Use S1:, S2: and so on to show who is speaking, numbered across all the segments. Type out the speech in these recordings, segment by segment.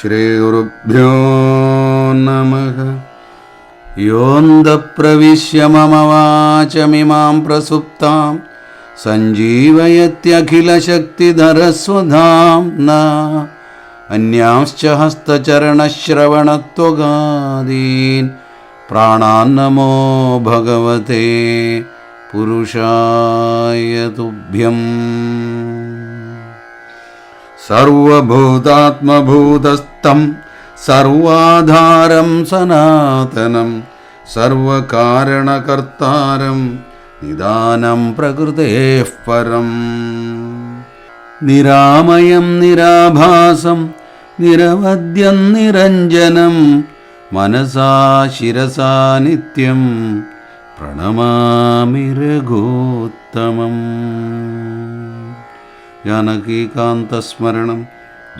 S1: श्रीगुरुभ्यो नमः। योऽन्दप्रविश्य ममवाचमिमां प्रसुप्तां सञ्जीवयत्यखिलशक्तिधरस्वधाम् न। अन्यांश्च हस्तचरणश्रवणत्वगादीन् प्राणान्नमो भगवते। പുരുഷായ തുഭ്യം. സർവഭൂതാത്മഭൂതസ്ഥം സർവാധാരം സനാതനം സർവകാരണകർത്താരം നിദാനം പ്രകൃതേ പരം. നിരാമയം നിരാഭാസം നിരവദ്യം നിരഞ്ജനം മനസാ ശിരസാ നിത്യം പ്രണമാമി രഘോത്തമം ജാനകീകാന്തസ്മരണം.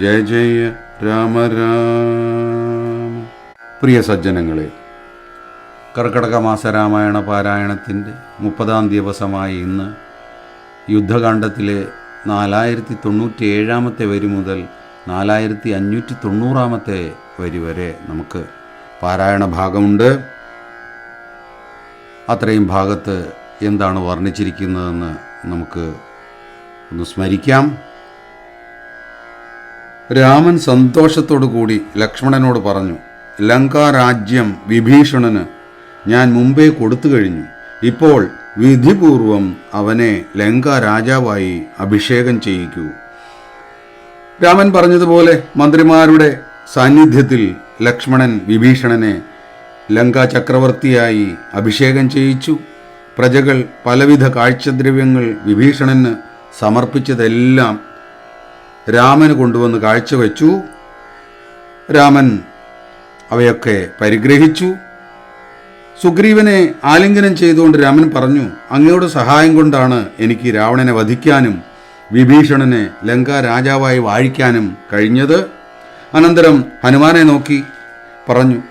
S1: ജയ ജയ രാമ രാമ പ്രിയ സജ്ജനങ്ങളെ കർക്കടക മാസ രാമായണ പാരായണത്തിന്റെ മുപ്പതാം ദിവസമായ ഇന്ന് യുദ്ധകാണ്ഡത്തിലെ നാലായിരത്തി തൊണ്ണൂറ്റി ഏഴാമത്തെ വരി മുതൽ നാലായിരത്തി അഞ്ഞൂറ്റി തൊണ്ണൂറാമത്തെ വരി വരെ നമുക്ക് പാരായണ ഭാഗമുണ്ട്. അത്രയും ഭാഗത്ത് എന്താണ് വർണിച്ചിരിക്കുന്നതെന്ന് നമുക്ക് ഒന്ന് സ്മരിക്കാം. രാമൻ സന്തോഷത്തോടു കൂടി ലക്ഷ്മണനോട് പറഞ്ഞു ലങ്കാരാജ്യം വിഭീഷണന് ഞാൻ മുമ്പേ കൊടുത്തു കഴിഞ്ഞു. ഇപ്പോൾ വിധിപൂർവം അവനെ ലങ്ക രാജാവായി അഭിഷേകം ചെയ്യിക്കൂ. രാമൻ പറഞ്ഞതുപോലെ മന്ത്രിമാരുടെ സാന്നിധ്യത്തിൽ ലക്ഷ്മണൻ വിഭീഷണനെ ലങ്ക ചക്രവർത്തിയായി അഭിഷേകം ചെയ്യിച്ചു. പ്രജകൾ പലവിധ കാഴ്ചദ്രവ്യങ്ങൾ വിഭീഷണന് സമർപ്പിച്ചതെല്ലാം രാമന് കൊണ്ടുവന്ന് കാഴ്ചവെച്ചു. രാമൻ അവയൊക്കെ പരിഗ്രഹിച്ചു. സുഗ്രീവനെ ആലിംഗനം ചെയ്തുകൊണ്ട് രാമൻ പറഞ്ഞു അങ്ങയുടെ സഹായം കൊണ്ടാണ് എനിക്ക് രാവണനെ വധിക്കാനും വിഭീഷണനെ ലങ്ക രാജാവായി വാഴിക്കാനും കഴിഞ്ഞത്. അനന്തരം ഹനുമാനെ നോക്കി പറഞ്ഞു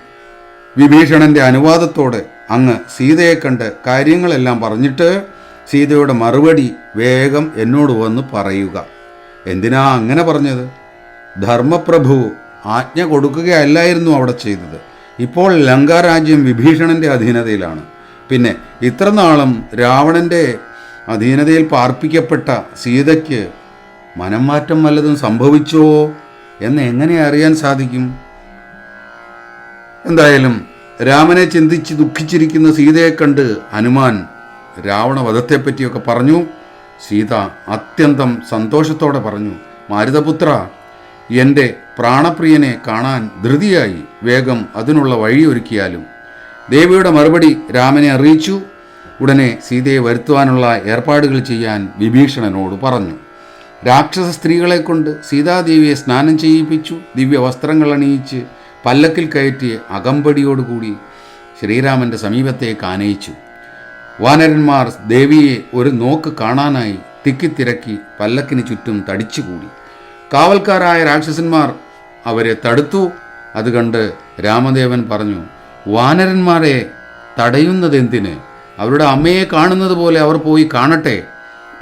S1: വിഭീഷണന്റെ അനുവാദത്തോടെ അങ്ങ് സീതയെ കണ്ട് കാര്യങ്ങളെല്ലാം പറഞ്ഞിട്ട് സീതയുടെ മറുപടി വേഗം എന്നോട് വന്ന് പറയുക. എന്തിനാ അങ്ങനെ പറഞ്ഞത്? ധർമ്മപ്രഭു ആജ്ഞ കൊടുക്കുകയല്ലായിരുന്നു അവിടെ ചെയ്തത്. ഇപ്പോൾ ലങ്കാരാജ്യം വിഭീഷണന്റെ അധീനതയിലാണ്. പിന്നെ ഇത്ര നാളും രാവണന്റെ അധീനതയിൽ പാർപ്പിക്കപ്പെട്ട സീതയ്ക്ക് മനം മാറ്റം വല്ലതും സംഭവിച്ചോ? എന്ന് എങ്ങനെ അറിയാൻ സാധിക്കും? എന്തായാലും രാമനെ ചിന്തിച്ച് ദുഃഖിച്ചിരിക്കുന്ന സീതയെ കണ്ട് ഹനുമാൻ രാവണവധത്തെപ്പറ്റിയൊക്കെ പറഞ്ഞു. സീത അത്യന്തം സന്തോഷത്തോടെ പറഞ്ഞു മാരുതപുത്ര എന്റെ പ്രാണപ്രിയനെ കാണാൻ ധൃതിയായി. വേഗം അതിനുള്ള വഴി ഒരുക്കിയാലും. ദേവിയുടെ മറുപടി രാമനെ അറിയിച്ചു. ഉടനെ സീതയെ വരുത്തുവാനുള്ള ഏർപ്പാടുകൾ ചെയ്യാൻ വിഭീഷണനോട് പറഞ്ഞു. രാക്ഷസ സ്ത്രീകളെ കൊണ്ട് സീതാദേവിയെ സ്നാനം ചെയ്യിപ്പിച്ചു. ദിവ്യ വസ്ത്രങ്ങൾ അണിയിച്ച് പല്ലക്കിൽ കയറ്റി അകമ്പടിയോടുകൂടി ശ്രീരാമന്റെ സമീപത്തേക്ക് ആനയിച്ചു വാനരന്മാർ ദേവിയെ ഒരു നോക്ക് കാണാനായി തിക്കിത്തിരക്കി പല്ലക്കിന് ചുറ്റും തടിച്ചുകൂടി. കാവൽക്കാരായ രാക്ഷസന്മാർ അവരെ തടുത്തു. അത് കണ്ട് രാമദേവൻ പറഞ്ഞു വാനരന്മാരെ തടയുന്നതെന്തിന്? അവരുടെ അമ്മയെ കാണുന്നത് പോലെ അവർ പോയി കാണട്ടെ.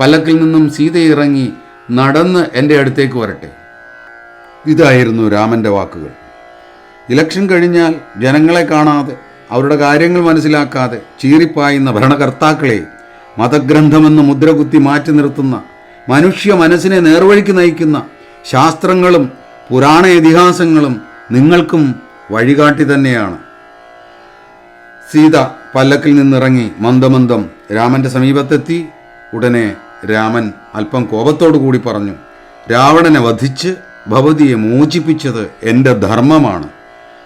S1: പല്ലക്കിൽ നിന്നും സീത ഇറങ്ങി നടന്ന് എന്റെ അടുത്തേക്ക് വരട്ടെ. ഇതായിരുന്നു രാമന്റെ വാക്കുകൾ. ഇലക്ഷൻ കഴിഞ്ഞാൽ ജനങ്ങളെ കാണാതെ അവരുടെ കാര്യങ്ങൾ മനസ്സിലാക്കാതെ ചീറിപ്പായുന്ന ഭരണകർത്താക്കളെ മതഗ്രന്ഥമെന്ന് മുദ്രകുത്തി മാറ്റി നിർത്തുന്ന മനുഷ്യ മനസ്സിനെ നേർവഴിക്ക് നയിക്കുന്ന ശാസ്ത്രങ്ങളും പുരാണ ഇതിഹാസങ്ങളും നിങ്ങൾക്കും വഴികാട്ടി തന്നെയാണ്. സീത പല്ലക്കിൽ നിന്നിറങ്ങി മന്ദമന്ദം രാമന്റെ സമീപത്തെത്തി. ഉടനെ രാമൻ അല്പം കോപത്തോടു കൂടി പറഞ്ഞു രാവണനെ വധിച്ച് ഭവതിയെ മോചിപ്പിച്ചത് എന്റെ ധർമ്മമാണ്.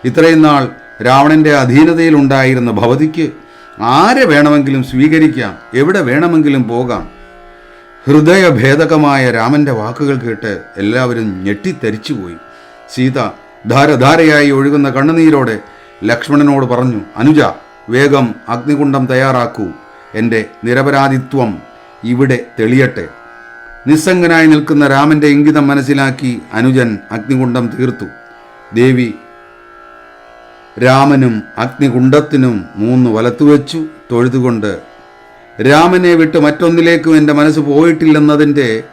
S1: ഇത്രയും നാൾ രാവണന്റെ അധീനതയിലുണ്ടായിരുന്ന ഭവതിക്ക് ആരെ വേണമെങ്കിലും സ്വീകരിക്കാം എവിടെ വേണമെങ്കിലും പോകാം. ഹൃദയഭേദകമായ രാമന്റെ വാക്കുകൾ കേട്ട് എല്ലാവരും ഞെട്ടിത്തരിച്ചുപോയി. സീത ധാരധാരയായി ഒഴുകുന്ന കണ്ണുനീരോടെ ലക്ഷ്മണനോട് പറഞ്ഞു അനുജ വേഗം അഗ്നികുണ്ഡം തയ്യാറാക്കൂ. എന്റെ നിരപരാധിത്വം ഇവിടെ തെളിയട്ടെ. നിസ്സംഗനായി നിൽക്കുന്ന രാമന്റെ ഇംഗിതം മനസ്സിലാക്കി അനുജൻ അഗ്നികുണ്ഡം തീർത്തു. ദേവി രാമനും അഗ്നികുണ്ഡത്തിനും മൂന്ന് വലത്തുവെച്ചു തൊഴുതുകൊണ്ട് രാമനെ വിട്ട് മറ്റൊന്നിലേക്കും എന്റെ മനസ്സ് പോയിട്ടില്ലെന്നതിന്റെ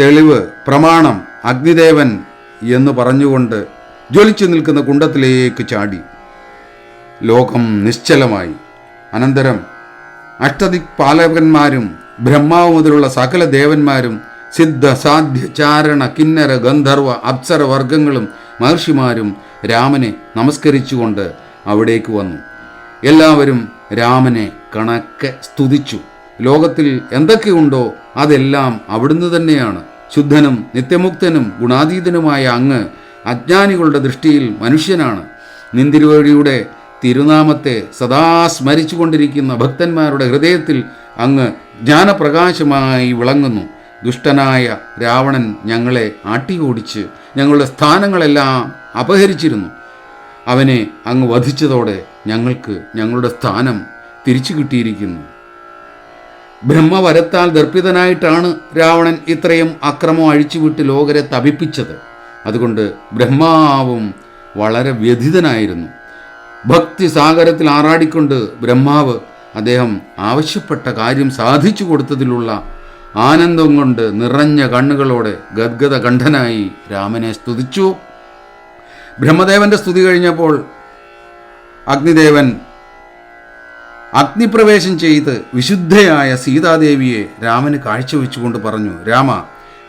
S1: തെളിവ് പ്രമാണം അഗ്നിദേവൻ എന്ന് പറഞ്ഞുകൊണ്ട് ജ്വലിച്ചു നിൽക്കുന്ന കുണ്ടത്തിലേക്ക് ചാടി. ലോകം നിശ്ചലമായി. അനന്തരം അഷ്ടദിക്പാലകന്മാരും ബ്രഹ്മാവ് മുതലുള്ള സകല ദേവന്മാരും സിദ്ധ സാധ്യ ചാരണ കിന്നര ഗന്ധർവ അപ്സര വർഗങ്ങളും മഹർഷിമാരും രാമനെ നമസ്കരിച്ചുകൊണ്ട് അവിടേക്ക് വന്നു. എല്ലാവരും രാമനെ കണക്കെ സ്തുതിച്ചു. ലോകത്തിൽ എന്തൊക്കെയുണ്ടോ അതെല്ലാം അവിടുന്ന് തന്നെയാണ്. ശുദ്ധനും നിത്യമുക്തനും ഗുണാതീതനുമായ അങ്ങ് അജ്ഞാനികളുടെ ദൃഷ്ടിയിൽ മനുഷ്യനാണ്. നിന്തിരുവഴിയുടെ തിരുനാമത്തെ സദാ സ്മരിച്ചുകൊണ്ടിരിക്കുന്ന ഭക്തന്മാരുടെ ഹൃദയത്തിൽ അങ്ങ് ജ്ഞാനപ്രകാശമായി വിളങ്ങുന്നു. ദുഷ്ടനായ രാവണൻ ഞങ്ങളെ ആട്ടിയോടിച്ച് ഞങ്ങളുടെ സ്ഥാനങ്ങളെല്ലാം അപഹരിച്ചിരുന്നു. അവനെ അങ്ങ് വധിച്ചതോടെ ഞങ്ങൾക്ക് ഞങ്ങളുടെ സ്ഥാനം തിരിച്ചു കിട്ടിയിരിക്കുന്നു. ബ്രഹ്മവരത്താൽ ദർപ്പിതനായിട്ടാണ് രാവണൻ ഇത്രയും അക്രമം അഴിച്ചുവിട്ട് ലോകരെ തപിപ്പിച്ചത്. അതുകൊണ്ട് ബ്രഹ്മാവും വളരെ വ്യഥിതനായിരുന്നു. ഭക്തി സാഗരത്തിൽ ആറാടിക്കൊണ്ട് ബ്രഹ്മാവ് അദ്ദേഹം ആവശ്യപ്പെട്ട കാര്യം സാധിച്ചു കൊടുത്തതിലുള്ള ആനന്ദം കൊണ്ട് നിറഞ്ഞ കണ്ണുകളോടെ ഗദ്ഗത കണ്ഠനായി രാമനെ സ്തുതിച്ചു. ബ്രഹ്മദേവന്റെ സ്തുതി കഴിഞ്ഞപ്പോൾ അഗ്നിദേവൻ അഗ്നിപ്രവേശം ചെയ്ത് വിശുദ്ധയായ സീതാദേവിയെ രാമന് കാഴ്ചവെച്ചുകൊണ്ട് പറഞ്ഞു രാമ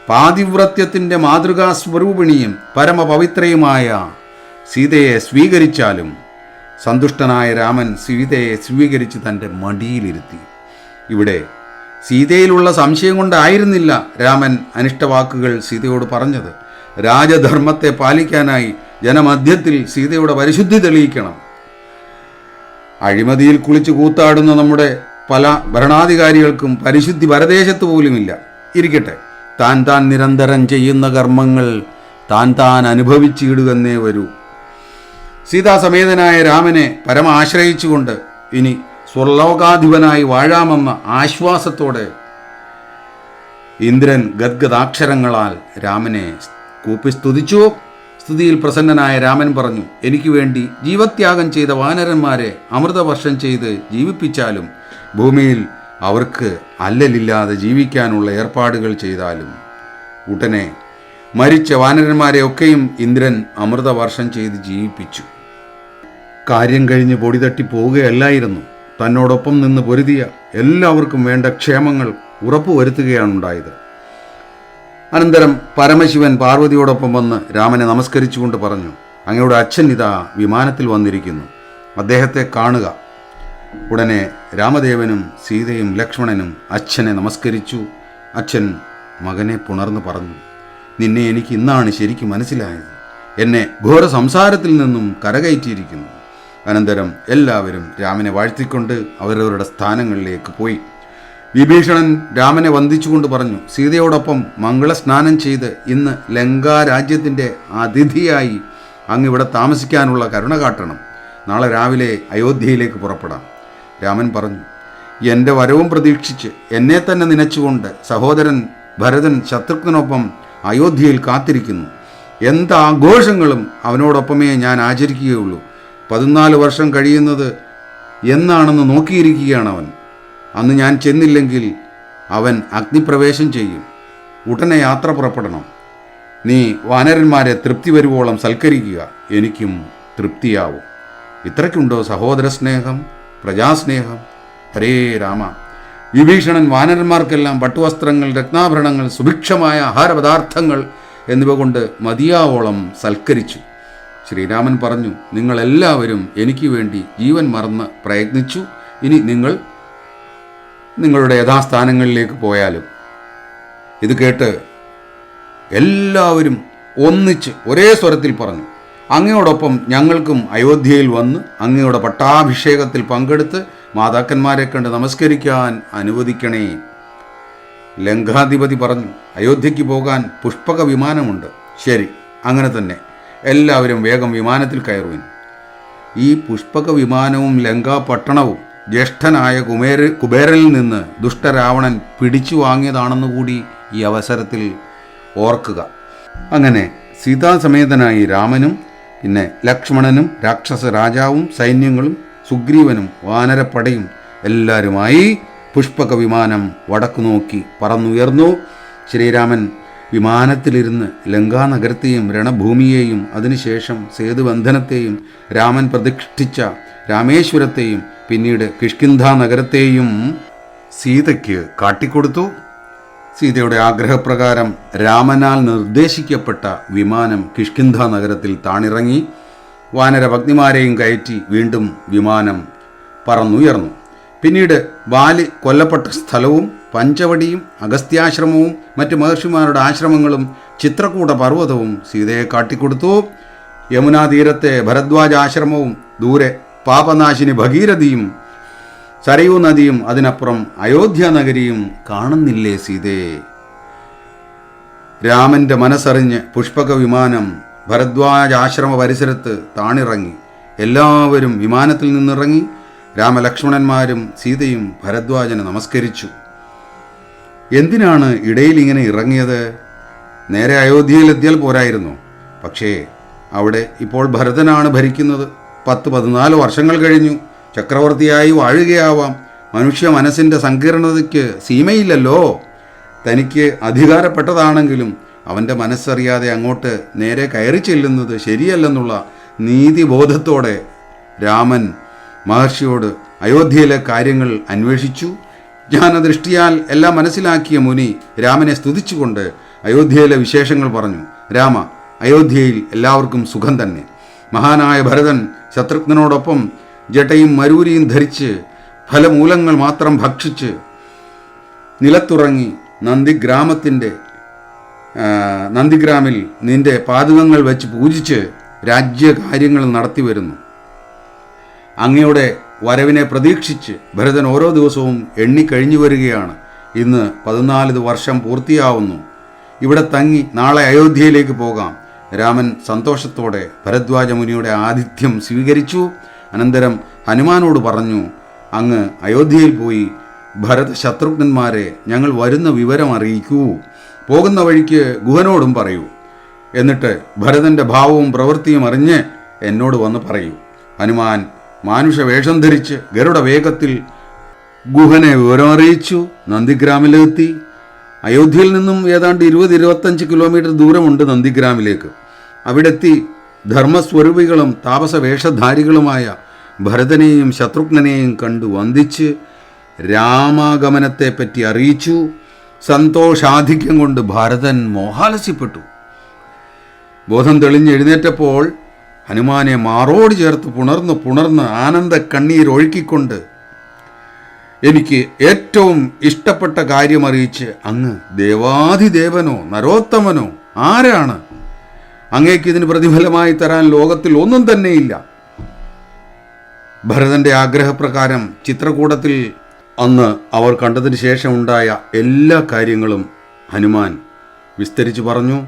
S1: പാതിവ്രത്യത്തിന്റെ മാതൃകാ സ്വരൂപിണിയും പരമപവിത്രയുമായ സീതയെ സ്വീകരിച്ചാലും സന്തുഷ്ടനായ രാമൻ സീതയെ സ്വീകരിച്ച് തന്റെ മടിയിലിരുത്തി. ഇവിടെ സീതയിലുള്ള സംശയം കൊണ്ടായിരുന്നില്ല രാമൻ അനിഷ്ടവാക്കുകൾ സീതയോട് പറഞ്ഞത്. രാജധർമ്മത്തെ പാലിക്കാനായി ജനമധ്യത്തിൽ സീതയുടെ പരിശുദ്ധി തെളിയിക്കണം. അഴിമതിയിൽ കുളിച്ച് കൂത്താടുന്ന നമ്മുടെ പല ഭരണാധികാരികൾക്കും പരിശുദ്ധി പരദേശത്ത് പോലുമില്ല. ഇരിക്കട്ടെ താൻ താൻ നിരന്തരം ചെയ്യുന്ന കർമ്മങ്ങൾ താൻ താൻ അനുഭവിച്ചിടുകന്നേ വരൂ. സീതാസമേതനായ രാമനെ പരമാശ്രയിച്ചുകൊണ്ട് ഇനി സ്വർലോകാധിപനായി വാഴാമെന്ന ആശ്വാസത്തോടെ ഇന്ദ്രൻ ഗദ്ഗദാക്ഷരങ്ങളാൽ രാമനെ കൂപ്പി സ്തുതിച്ചു. സ്തുതിയിൽ പ്രസന്നനായ രാമൻ പറഞ്ഞു എനിക്ക് വേണ്ടി ജീവത്യാഗം ചെയ്ത വാനരന്മാരെ അമൃതവർഷം ചെയ്ത് ജീവിപ്പിച്ചാലും ഭൂമിയിൽ അവർക്ക് അല്ലലില്ലാതെ ജീവിക്കാനുള്ള ഏർപ്പാടുകൾ ചെയ്താലും. ഉടനെ മരിച്ച വാനരന്മാരെ ഒക്കെയും ഇന്ദ്രൻ അമൃതവർഷം ചെയ്ത് ജീവിപ്പിച്ചു. കാര്യം കഴിഞ്ഞ് പൊടി തട്ടി പോവുകയല്ലായിരുന്നു. തന്നോടൊപ്പം നിന്ന് പൊരുതിയ എല്ലാവർക്കും വേണ്ട ക്ഷേമങ്ങൾ ഉറപ്പുവരുത്തുകയാണുണ്ടായത്. അനന്തരം പരമശിവൻ പാർവതിയോടൊപ്പം വന്ന് രാമനെ നമസ്കരിച്ചുകൊണ്ട് പറഞ്ഞു അങ്ങയുടെ അച്ഛൻ ഇതാ വിമാനത്തിൽ വന്നിരിക്കുന്നു. അദ്ദേഹത്തെ കാണുക. ഉടനെ രാമദേവനും സീതയും ലക്ഷ്മണനും അച്ഛനെ നമസ്കരിച്ചു. അച്ഛൻ മകനെ പുണർന്നു പറഞ്ഞു നിന്നെ എനിക്ക് ഇന്നാണ് ശരിക്കും മനസ്സിലായത്. എന്നെ ഘോര സംസാരത്തിൽ നിന്നും കരകയറ്റിയിരിക്കുന്നു. അനന്തരം എല്ലാവരും രാമനെ വാഴ്ത്തിക്കൊണ്ട് അവരവരുടെ സ്ഥാനങ്ങളിലേക്ക് പോയി. വിഭീഷണൻ രാമനെ വന്ദിച്ചുകൊണ്ട് പറഞ്ഞു സീതയോടൊപ്പം മംഗളസ്നാനം ചെയ്ത് ഇന്ന് ലങ്കാ രാജ്യത്തിന്റെ അതിഥിയായി അങ്ങ് ഇവിടെ താമസിക്കാനുള്ള കരുണ കാട്ടണം. നാളെ രാവിലെ അയോധ്യയിലേക്ക് പുറപ്പെടാം. രാമൻ പറഞ്ഞു എന്റെ വരവും പ്രതീക്ഷിച്ച് എന്നെ തന്നെ നനച്ചുകൊണ്ട് സഹോദരൻ ഭരതൻ ശത്രുഘ്നൊപ്പം അയോധ്യയിൽ കാത്തിരിക്കുന്നു. എന്താഘോഷങ്ങളും അവനോടൊപ്പമേ ഞാൻ ആചരിക്കുകയുള്ളൂ. പതിനാല് വർഷം കഴിയുന്നത് എന്നാണെന്ന് നോക്കിയിരിക്കുകയാണ് അവൻ. അന്ന് ഞാൻ ചെന്നില്ലെങ്കിൽ അവൻ അഗ്നിപ്രവേശം ചെയ്യും. ഉടനെ യാത്ര പുറപ്പെടണം. നീ വാനരന്മാരെ തൃപ്തി വരുവോളം സൽക്കരിക്കുക. എനിക്കും തൃപ്തിയാവും. ഇത്രയ്ക്കുണ്ടോ സഹോദര സ്നേഹം പ്രജാസ്നേഹം? ഹരേ രാമ. വിഭീഷണൻ വാനരന്മാർക്കെല്ലാം പട്ടുവസ്ത്രങ്ങൾ രത്നാഭരണങ്ങൾ സുഭിക്ഷമായ ആഹാരപദാർത്ഥങ്ങൾ എന്നിവ കൊണ്ട് മതിയാവോളം സൽക്കരിച്ചു. ശ്രീരാമൻ പറഞ്ഞു നിങ്ങളെല്ലാവരും എനിക്ക് വേണ്ടി ജീവൻ മറന്ന് പ്രയത്നിച്ചു. ഇനി നിങ്ങൾ നിങ്ങളുടെ യഥാസ്ഥാനങ്ങളിലേക്ക് പോയാലും. ഇത് കേട്ട് എല്ലാവരും ഒന്നിച്ച് ഒരേ സ്വരത്തിൽ പറഞ്ഞു അങ്ങയോടൊപ്പം ഞങ്ങൾക്കും അയോധ്യയിൽ വന്ന് അങ്ങയുടെ പട്ടാഭിഷേകത്തിൽ പങ്കെടുത്ത് മാതാക്കന്മാരെ കണ്ട് നമസ്കരിക്കാൻ അനുവദിക്കണേ. ലങ്കാധിപതി പറഞ്ഞു അയോധ്യയ്ക്ക് പോകാൻ പുഷ്പക വിമാനമുണ്ട്. ശരി അങ്ങനെ തന്നെ. എല്ലാവരും വേഗം വിമാനത്തിൽ കയറുവിൻ. ഈ പുഷ്പക വിമാനവും ലങ്കാ പട്ടണവും ജ്യേഷ്ഠനായ കുമേര കുബേരനിൽ നിന്ന് ദുഷ്ടരാവണൻ പിടിച്ചു വാങ്ങിയതാണെന്നുകൂടി ഈ അവസരത്തിൽ ഓർക്കുക. അങ്ങനെ സീതാസമേതനായി രാമനും പിന്നെ ലക്ഷ്മണനും രാക്ഷസ രാജാവും സൈന്യങ്ങളും സുഗ്രീവനും വാനരപ്പടയും എല്ലാവരുമായി പുഷ്പക വിമാനം വടക്കു നോക്കി പറന്നുയർന്നു. ശ്രീരാമൻ വിമാനത്തിലിരുന്ന് ലങ്കാനഗരത്തെയും രണഭൂമിയെയും അതിനുശേഷം സേതുബന്ധനത്തെയും രാമൻ പ്രതിഷ്ഠിച്ച രാമേശ്വരത്തെയും പിന്നീട് കിഷ്കിന്ധ നഗരത്തെയും സീതയ്ക്ക് കാട്ടിക്കൊടുത്തു. സീതയുടെ ആഗ്രഹപ്രകാരം രാമനാൽ നിർദ്ദേശിക്കപ്പെട്ട വിമാനം കിഷ്കിന്ധ നഗരത്തിൽ താണിറങ്ങി. വാനര ഭഗ്നിമാരെയും കയറ്റി വീണ്ടും വിമാനം പറന്നുയർന്നു. പിന്നീട് ബാലി കൊല്ലപ്പെട്ട സ്ഥലവും പഞ്ചവടിയും അഗസ്ത്യാശ്രമവും മറ്റ് മഹർഷിമാരുടെ ആശ്രമങ്ങളും ചിത്രകൂട പർവതവും സീതയെ കാട്ടിക്കൊടുത്തു. യമുനാ തീരത്തെ ഭരദ്വാജ ആശ്രമവും ദൂരെ പാപനാശിനി ഭഗീരഥിയും സരയൂ നദിയും അതിനപ്പുറം അയോധ്യ നഗരിയും കാണുന്നില്ലേ സീതയെ രാമന്റെ മനസ്സറിഞ്ഞ് പുഷ്പക വിമാനം ഭരദ്വാജ ആശ്രമ പരിസരത്ത് താണിറങ്ങി. എല്ലാവരും വിമാനത്തിൽ നിന്നിറങ്ങി. രാമലക്ഷ്മണന്മാരും സീതയും ഭരദ്വാജന് നമസ്കരിച്ചു. എന്തിനാണ് ഇടയിൽ ഇങ്ങനെ ഇറങ്ങിയത്? നേരെ അയോധ്യയിലെത്തിയാൽ പോരായിരുന്നു. പക്ഷേ അവിടെ ഇപ്പോൾ ഭരതനാണ് ഭരിക്കുന്നത്. പത്ത് പതിനാല് വർഷങ്ങൾ കഴിഞ്ഞു. ചക്രവർത്തിയായി വാഴുകയാവാം. മനുഷ്യ മനസ്സിന്റെ സങ്കീർണതയ്ക്ക് സീമയില്ലല്ലോ. തനിക്ക് അധികാരപ്പെട്ടതാണെങ്കിലും അവന്റെ മനസ്സറിയാതെ അങ്ങോട്ട് നേരെ കയറി ചെല്ലുന്നത് ശരിയല്ലെന്നുള്ള നീതിബോധത്തോടെ രാമൻ മഹർഷിയോട് അയോധ്യയിലെ കാര്യങ്ങൾ അന്വേഷിച്ചു. ജ്ഞാനദൃഷ്ടിയാൽ എല്ലാം മനസ്സിലാക്കിയ മുനി രാമനെ സ്തുതിച്ചുകൊണ്ട് അയോധ്യയിലെ വിശേഷങ്ങൾ പറഞ്ഞു. രാമ അയോധ്യയിൽ എല്ലാവർക്കും സുഖം തന്നെ. മഹാനായ ഭരതൻ ശത്രുഘ്നോടൊപ്പം ജട്ടയും മരൂരിയും ധരിച്ച് ഫലമൂലങ്ങൾ മാത്രം ഭക്ഷിച്ച് നിലത്തുറങ്ങി നന്ദിഗ്രാമത്തിന്റെ നന്ദിഗ്രാമിൽ നിന്റെ പാതുകങ്ങൾ വെച്ച് പൂജിച്ച് രാജ്യകാര്യങ്ങൾ നടത്തി വരുന്നു അങ്ങയുടെ വരവിനെ പ്രതീക്ഷിച്ച് ഭരതൻ ഓരോ ദിവസവും എണ്ണിക്കഴിഞ്ഞു വരികയാണ്. ഇന്ന് പതിനാല് വർഷം പൂർത്തിയാവുന്നു. ഇവിടെ തങ്ങി നാളെ അയോധ്യയിലേക്ക് പോകാം. രാമൻ സന്തോഷത്തോടെ ഭരദ്വാജ മുനിയുടെ ആതിഥ്യം സ്വീകരിച്ചു. അനന്തരം ഹനുമാനോട് പറഞ്ഞു അങ്ങ് അയോധ്യയിൽ പോയി ഭരത ശത്രുഘ്നന്മാരെ ഞങ്ങൾ വരുന്ന വിവരം അറിയിക്കൂ. പോകുന്ന വഴിക്ക് ഗുഹനോടും പറയൂ. എന്നിട്ട് ഭരതന്റെ ഭാവവും പ്രവൃത്തിയും അറിഞ്ഞ് എന്നോട് വന്ന് പറയൂ. ഹനുമാൻ മാനുഷ വേഷം ധരിച്ച് ഗരുഡ വേഗത്തിൽ ഗുഹനെ വിവരമറിയിച്ചു നന്ദിഗ്രാമിലെത്തി. അയോധ്യയിൽ നിന്നും ഏതാണ്ട് ഇരുപത് ഇരുപത്തഞ്ച് കിലോമീറ്റർ ദൂരമുണ്ട് നന്ദിഗ്രാമിലേക്ക്. അവിടെത്തി ധർമ്മസ്വരൂപികളും താപസ വേഷധാരികളുമായ ഭരതനെയും ശത്രുഘ്നനെയും കണ്ടു വന്ദിച്ച് രാമാഗമനത്തെപ്പറ്റി അറിയിച്ചു. സന്തോഷാധിക്യം കൊണ്ട് ഭരതൻ മോഹാലസ്യപ്പെട്ടു. ബോധം തെളിഞ്ഞ് എഴുന്നേറ്റപ്പോൾ ഹനുമാനെ മാറോട് ചേർത്ത് പുണർന്ന് പുണർന്ന് ആനന്ദ കണ്ണീർ കണ്ണീരൊഴുക്കിക്കൊണ്ട് എനിക്ക് ഏറ്റവും ഇഷ്ടപ്പെട്ട കാര്യമറിയിച്ച് അങ്ങ് ദേവാധിദേവനോ നരോത്തമനോ ആരാണ്? അങ്ങേക്ക് ഇതിന് പ്രതിഫലമായി തരാൻ ലോകത്തിൽ ഒന്നും തന്നെയില്ല. ഭരതന്റെ ആഗ്രഹപ്രകാരം ചിത്രകൂടത്തിൽ അന്ന് അവർ കണ്ടതിന് ശേഷം ഉണ്ടായ എല്ലാ കാര്യങ്ങളും ഹനുമാൻ വിസ്തരിച്ചു പറഞ്ഞു.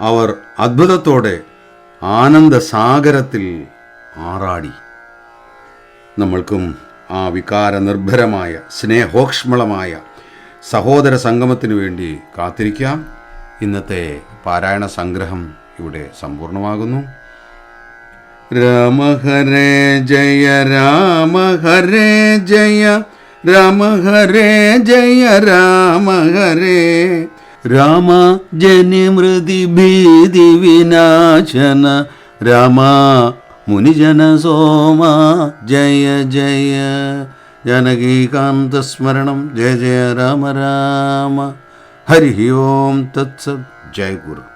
S1: അവർ അത്ഭുതത്തോടെ ആനന്ദസാഗരത്തിൽ ആറാടി. നമ്മൾക്കും ആ വികാര നിർഭരമായ സ്നേഹോക്ഷ്മളമായ സഹോദര സംഗമത്തിനു വേണ്ടി കാത്തിരിക്കാം. ഇന്നത്തെ പാരായണ സംഗ്രഹം ഇവിടെ സമ്പൂർണമാകുന്നു രാമഹരേ ജയ രാമഹരേ ജയ രാമഹരേ ജയ രാമ ഹരേ രാമ ജനിമൃതി ഭീതി വിനാശന. രാമ മുനിജന സോമ. ജയ ജയ. ജനകീകാന്തസ്മരണം. ജയ ജയ. രാമ രാമ. ഹരി ഓം തത്സത്. ജയ ഗുരു.